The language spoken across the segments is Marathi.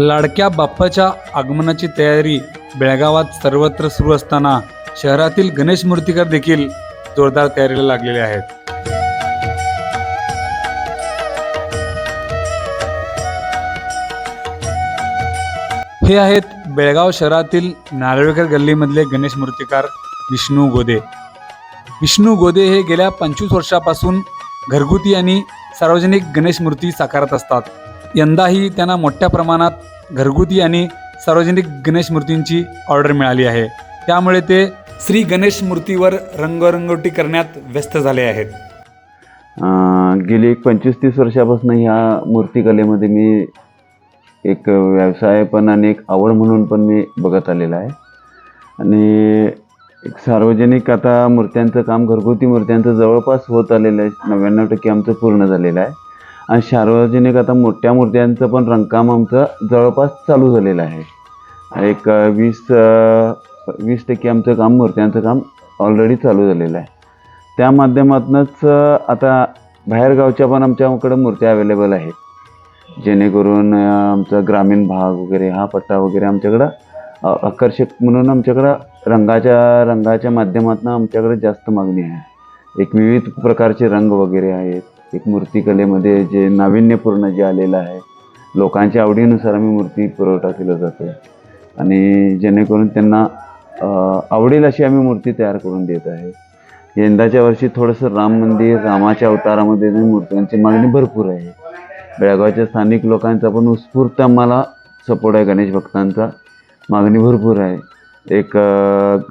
लाडक्या बाप्पाच्या आगमनाची तयारी बेळगावात सर्वत्र सुरू असताना शहरातील गणेश मूर्तिकार देखील जोरदार तयारीला लागलेले आहेत. हे आहेत बेळगाव शहरातील नारळीकर गल्लीमधले गणेश मूर्तिकार विष्णू गोदे. विष्णू गोदे हे गेल्या पंचवीस वर्षापासून घरगुती आणि सार्वजनिक गणेश मूर्ती साकारत असतात. यंदाही त्यांना मोठ्या प्रमाणात घरगुती आणि सार्वजनिक गणेश मूर्तींची ऑर्डर मिळाली आहे. त्यामुळे ते श्री गणेश मूर्तीवर रंगरंगोटी करण्यात व्यस्त झाले आहेत. गेली एक पंचवीस तीस वर्षापासून ह्या मूर्तिकलेमध्ये मी एक व्यवसाय पण आणि एक आवड म्हणून पण मी बघत आलेला आहे. आणि एक सार्वजनिक आता मूर्त्यांचं काम घरगुती मूर्त्यांचं जवळपास होत आलेलं आहे. नव्याण्णव टक्के आमचं पूर्ण झालेलं आहे. आणि सार्वजनिक आता मोठ्या मूर्त्यांचं पण रंगकाम आमचं जवळपास चालू झालेलं आहे. एक वीस वीस टक्के आमचं काम मूर्त्यांचं काम ऑलरेडी चालू झालेलं आहे. त्या माध्यमातूनच आता बाहेरगावच्या पण आमच्याकडं मूर्त्या अवेलेबल आहेत. जेणेकरून आमचा ग्रामीण भाग वगैरे हा पट्टा वगैरे आमच्याकडं आकर्षक म्हणून आमच्याकडं रंगाच्या रंगाच्या माध्यमातून आमच्याकडे जास्त मागणी आहे. एक विविध प्रकारचे रंग वगैरे आहेत. एक मूर्तिकलेमध्ये जे नाविन्यपूर्ण जे आलेलं आहे लोकांच्या आवडीनुसार आम्ही मूर्ती पुरवठा केला जातो. आणि जेणेकरून त्यांना आवडेल अशी आम्ही मूर्ती तयार करून देत आहे. यंदाच्या वर्षी थोडंसं राम मंदिर रामाच्या अवतारामध्ये मूर्त्यांची मागणी भरपूर आहे. बेळगावच्या स्थानिक लोकांचा पण उत्स्फूर्त आम्हाला सपोर्ट आहे गणेश भक्तांचा. मागणी भरपूर आहे. एक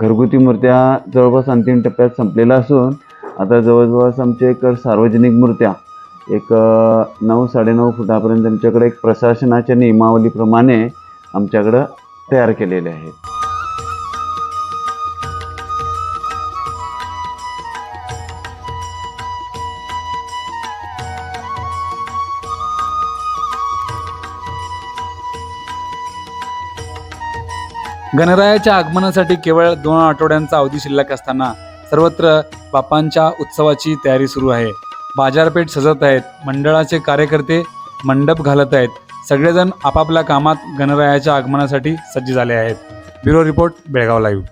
घरगुती मूर्त्या जवळपास अंतिम टप्प्यात संपलेल्या असून आता जवळजवळ आमच्या एक सार्वजनिक मूर्त्या एक नऊ साडेनऊ फुटापर्यंत आमच्याकडे एक प्रशासनाच्या नियमावलीप्रमाणे आमच्याकडं तयार केलेले आहेत. गणरायाच्या आगमनासाठी केवळ दोन आठवड्यांचा अवधी शिल्लक असताना सर्वत्र बापांच्या उत्सवाची तयारी सुरू आहे. बाजारपेठ सजत आहेत. मंडळाचे कार्यकर्ते मंडप घालत आहेत. सगळेजण आपापल्या कामात गणरायाच्या आगमनासाठी सज्ज झाले आहेत. Bureau report Belgaum live.